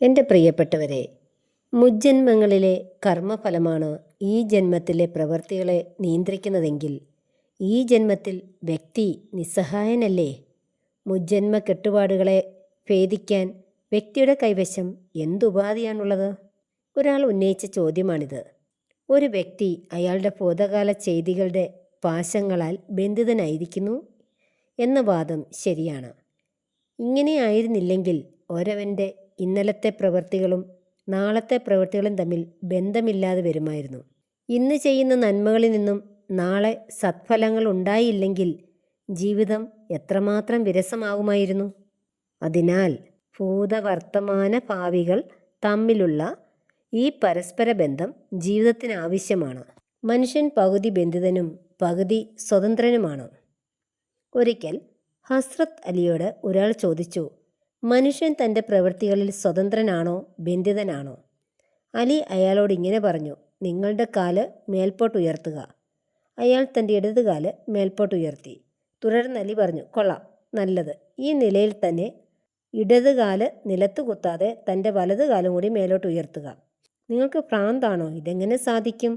എന്റെ പ്രിയപ്പെട്ടവരെ മുജ്ജന്മങ്ങളിലെ കർമ്മഫലമാണ് ഈ ജന്മത്തിലെ പ്രവൃത്തികളെ നിയന്ത്രിക്കുന്നതെങ്കിൽ ഈ ജന്മത്തിൽ വ്യക്തി നിസ്സഹായനല്ലേ? മുജ്ജന്മ കെട്ടുപാടുകളെ ഭേദിക്കാൻ വ്യക്തിയുടെ കൈവശം എന്തുപാധിയാണുള്ളത് ഒരാൾ ഉന്നയിച്ച ചോദ്യമാണിത്. ഒരു വ്യക്തി അയാളുടെ ഭൂതകാല ചെയ്തികളുടെ പാശങ്ങളാൽ ബന്ധിതനായിരിക്കുന്നു എന്ന വാദം ശരിയാണ്. ഇങ്ങനെയായിരുന്നില്ലെങ്കിൽ ഒരവന്റെ ഇന്നലത്തെ പ്രവൃത്തികളും നാളത്തെ പ്രവൃത്തികളും തമ്മിൽ ബന്ധമില്ലാതെ വരുമായിരുന്നു. ഇന്ന് ചെയ്യുന്ന നന്മകളിൽ നിന്നും നാളെ സത്ഫലങ്ങൾ ഉണ്ടായില്ലെങ്കിൽ ജീവിതം എത്രമാത്രം വിരസമാകുമായിരുന്നു? അതിനാൽ ഭൂതവർത്തമാന ഭാവികൾ തമ്മിലുള്ള ഈ പരസ്പര ബന്ധം ജീവിതത്തിന് ആവശ്യമാണ്. മനുഷ്യൻ പകുതി ബന്ധിതനും പകുതി സ്വതന്ത്രനുമാണ്. ഒരിക്കൽ ഹസ്രത്ത് അലിയോട് ഒരാൾ ചോദിച്ചു മനുഷ്യൻ തന്റെ പ്രവൃത്തികളിൽ സ്വതന്ത്രനാണോ ബന്ധിതനാണോ? അലി അയാളോട് ഇങ്ങനെ പറഞ്ഞു നിങ്ങളുടെ കാൽ മേൽപോട്ടുയർത്തുക അയാൾ തന്റെ ഇടത് കാൽ മേൽപോട്ടുയർത്തി തുടർന്ന് അലി പറഞ്ഞു കൊള്ളാം നല്ലത്. ഈ നിലയിൽ തന്നെ ഇടത് കാൽ നിലത്ത് കുത്താതെ തന്റെ വലത് കാലും കൂടി മേലോട്ട് ഉയർത്തുക. നിങ്ങൾക്ക് ഭ്രാന്താണോ? ഇതെങ്ങനെ സാധിക്കും?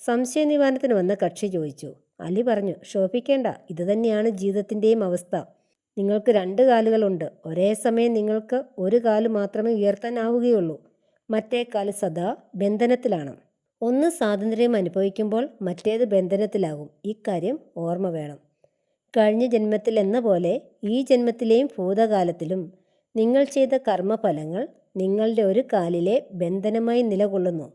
സംശയ നിവാരണത്തിന് വന്ന കക്ഷി ചോദിച്ചു. അലി പറഞ്ഞു ശോഭിക്കേണ്ട ഇതുതന്നെയാണ് ജീവിതത്തിന്റെയും അവസ്ഥ. നിങ്ങൾക്ക് രണ്ട് കാലുകളുണ്ട്. ഒരേ സമയം നിങ്ങൾക്ക് ഒരു കാൽ മാത്രമേ ഉയർത്താനാവുകയുള്ളൂ. മറ്റേ കാൽ സദാ ബന്ധനത്തിലാണ്. ഒന്ന് സ്വാതന്ത്ര്യം അനുഭവിക്കുമ്പോൾ മറ്റേത് ബന്ധനത്തിലാകും. ഇക്കാര്യം ഓർമ്മ വേണം. കഴിഞ്ഞ ജന്മത്തിൽ എന്ന പോലെ ഈ ജന്മത്തിലെയും ഭൂതകാലത്തിലും നിങ്ങൾ ചെയ്ത കർമ്മഫലങ്ങൾ നിങ്ങളുടെ ഒരു കാലിലെ ബന്ധനമായി നിലകൊള്ളുന്നു.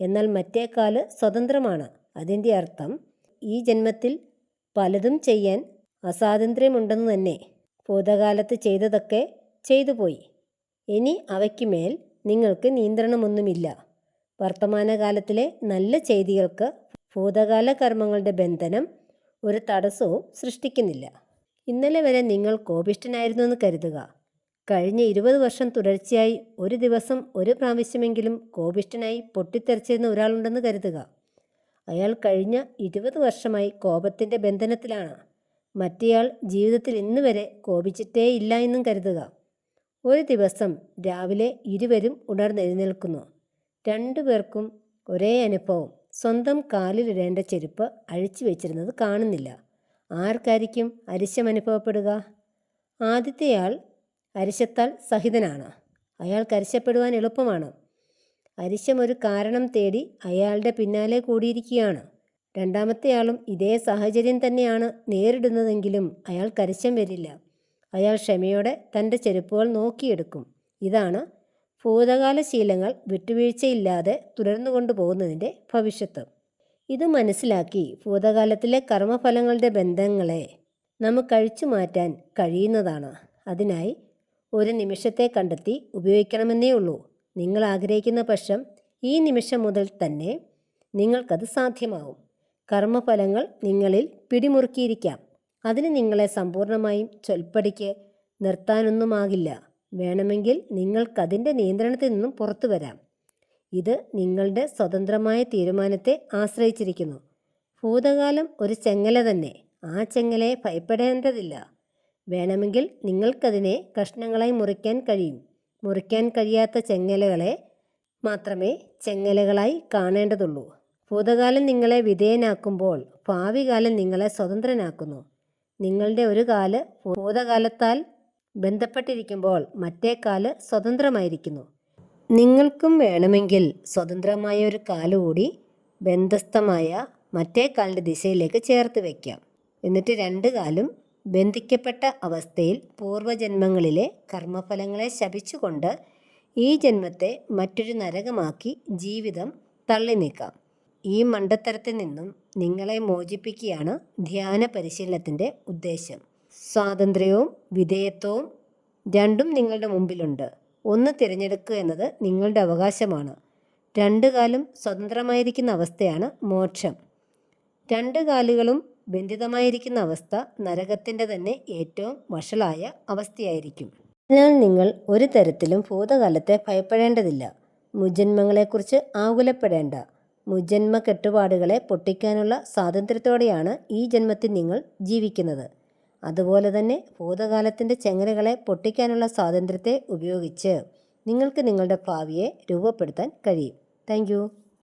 എന്നാൽ മറ്റേ കാൽ സ്വതന്ത്രമാണ്. അതിന്റെ അർത്ഥം ഈ ജന്മത്തിൽ പലതും ചെയ്യാൻ അസ്വാതന്ത്ര്യമുണ്ടെന്ന് തന്നെ. ഭൂതകാലത്ത് ചെയ്തതൊക്കെ ചെയ്തുപോയി. ഇനി അവയ്ക്ക് മേൽ നിങ്ങൾക്ക് നിയന്ത്രണമൊന്നുമില്ല. വർത്തമാനകാലത്തിലെ നല്ല ചെയ്തികൾക്ക് ഭൂതകാല കർമ്മങ്ങളുടെ ബന്ധനം ഒരു തടസ്സവും സൃഷ്ടിക്കുന്നില്ല. ഇന്നലെ വരെ നിങ്ങൾ കോപിഷ്ടനായിരുന്നു എന്ന് കരുതുക. കഴിഞ്ഞ ഇരുപത് വർഷം തുടർച്ചയായി ഒരു ദിവസം ഒരു പ്രാവശ്യമെങ്കിലും കോപിഷ്ടനായി പൊട്ടിത്തെറിച്ചിരുന്ന ഒരാളുണ്ടെന്ന് കരുതുക. അയാൾ കഴിഞ്ഞ ഇരുപത് വർഷമായി കോപത്തിന്റെ ബന്ധനത്തിലാണ്. മറ്റേയാൾ ജീവിതത്തിൽ ഇന്ന് വരെ കോപിച്ചിട്ടേ ഇല്ല എന്നും കരുതുക. ഒരു ദിവസം രാവിലെ ഇരുവരും ഉണർന്നെഴുന്നേൽക്കുന്നു. രണ്ടു പേർക്കും ഒരേ അനുഭവം. സ്വന്തം കാലിലിടേണ്ട ചെരുപ്പ് അഴിച്ചു വെച്ചിരുന്നത് കാണുന്നില്ല. ആർക്കായിരിക്കും അരിശം അനുഭവപ്പെടുക? ആദ്യത്തെയാൾ അരിശത്താൽ സഹിതനാണ്. അയാൾക്ക് അരിശപ്പെടുവാൻ എളുപ്പമാണ്. അരിശം ഒരു കാരണം തേടി അയാളുടെ പിന്നാലെ കൂടിയിരിക്കുകയാണ്. രണ്ടാമത്തെയാളും ഇതേ സാഹചര്യം തന്നെയാണ് നേരിടുന്നതെങ്കിലും അയാൾ കരിശം വരില്ല. അയാൾ ക്ഷമയോടെ തന്റെ ചെരുപ്പുകൾ നോക്കിയെടുക്കും. ഇതാണ് ഭൂതകാല ശീലങ്ങൾ വിട്ടുവീഴ്ചയില്ലാതെ തുടർന്നു കൊണ്ടുപോകുന്നതിന്റെ ഭവിഷ്യത്ത്. ഇത് മനസ്സിലാക്കി ഭൂതകാലത്തിലെ കർമ്മഫലങ്ങളുടെ ബന്ധങ്ങളെ നമുക്ക് അഴിച്ചു മാറ്റാൻ കഴിയുന്നതാണ്. അതിനായി ഒരു നിമിഷത്തെ കണ്ടെത്തി ഉപയോഗിക്കണമെന്നേ ഉള്ളൂ. നിങ്ങൾ ആഗ്രഹിക്കുന്ന പക്ഷം ഈ നിമിഷം മുതൽ തന്നെ നിങ്ങൾക്കത് സാധ്യമാവും. കർമ്മഫലങ്ങൾ നിങ്ങളിൽ പിടിമുറുക്കിയിരിക്കാം. അതിന് നിങ്ങളെ സമ്പൂർണമായും ചൊൽപ്പടിക്ക് നിർത്താനൊന്നുമാകില്ല. വേണമെങ്കിൽ നിങ്ങൾക്കതിന്റെ നിയന്ത്രണത്തിൽ നിന്നും പുറത്തു വരാം. ഇത് നിങ്ങളുടെ സ്വതന്ത്രമായ തീരുമാനത്തെ ആശ്രയിച്ചിരിക്കുന്നു. ഭൂതകാലം ഒരു ചെങ്ങല തന്നെ. ആ ചെങ്ങലയെ ഭയപ്പെടേണ്ടതില്ല. വേണമെങ്കിൽ നിങ്ങൾക്കതിനെ കഷ്ണങ്ങളായി മുറിക്കാൻ കഴിയും. മുറിക്കാൻ കഴിയാത്ത ചെങ്ങലകളെ മാത്രമേ ചെങ്ങലകളായി കാണേണ്ടതുള്ളൂ. ഭൂതകാലം നിങ്ങളെ വിധേയനാക്കുമ്പോൾ ഭാവി കാലം നിങ്ങളെ സ്വതന്ത്രനാക്കുന്നു. നിങ്ങളുടെ ഒരു കാൽ ഭൂതകാലത്താൽ ബന്ധപ്പെട്ടിരിക്കുമ്പോൾ മറ്റേ കാൽ സ്വതന്ത്രമായിരിക്കുന്നു. നിങ്ങൾക്കും വേണമെങ്കിൽ സ്വതന്ത്രമായ ഒരു കാലുകൂടി ബന്ധസ്ഥമായ മറ്റേ കാലിന്റെ ദിശയിലേക്ക് ചേർത്ത് വയ്ക്കാം. എന്നിട്ട് രണ്ട് കാലും ബന്ധിക്കപ്പെട്ട അവസ്ഥയിൽ പൂർവജന്മങ്ങളിലെ കർമ്മഫലങ്ങളെ ശപിച്ചുകൊണ്ട് ഈ ജന്മത്തെ മറ്റൊരു നരകമാക്കി ജീവിതം തള്ളി നീക്കാം ഈ മണ്ടത്തരത്തിൽ നിന്നും നിങ്ങളെ മോചിപ്പിക്കുകയാണ് ധ്യാന പരിശീലനത്തിന്റെ ഉദ്ദേശം. സ്വാതന്ത്ര്യവും വിധേയത്വവും രണ്ടും നിങ്ങളുടെ മുമ്പിലുണ്ട്. ഒന്ന് തിരഞ്ഞെടുക്കുക എന്നത് നിങ്ങളുടെ അവകാശമാണ്. രണ്ടു കാലും സ്വതന്ത്രമായിരിക്കുന്ന അവസ്ഥയാണ് മോക്ഷം. രണ്ട് കാലുകളും ബന്ധിതമായിരിക്കുന്ന അവസ്ഥ നരകത്തിന്റെ തന്നെ ഏറ്റവും വഷളായ അവസ്ഥയായിരിക്കും. അതിനാൽ നിങ്ങൾ ഒരു തരത്തിലും ഭൂതകാലത്തെ ഭയപ്പെടേണ്ടതില്ല. മുജന്മങ്ങളെക്കുറിച്ച് ആകുലപ്പെടേണ്ട. മുജന്മ കെട്ടുപാടുകളെ പൊട്ടിക്കാനുള്ള സ്വാതന്ത്ര്യത്തോടെയാണ് ഈ ജന്മത്തിൽ നിങ്ങൾ ജീവിക്കുന്നത്. അതുപോലെ തന്നെ ഭൂതകാലത്തിന്റെ ചെങ്ങലകളെ പൊട്ടിക്കാനുള്ള സ്വാതന്ത്ര്യത്തെ ഉപയോഗിച്ച് നിങ്ങൾക്ക് നിങ്ങളുടെ ഭാവിയെ രൂപപ്പെടുത്താൻ കഴിയും. താങ്ക്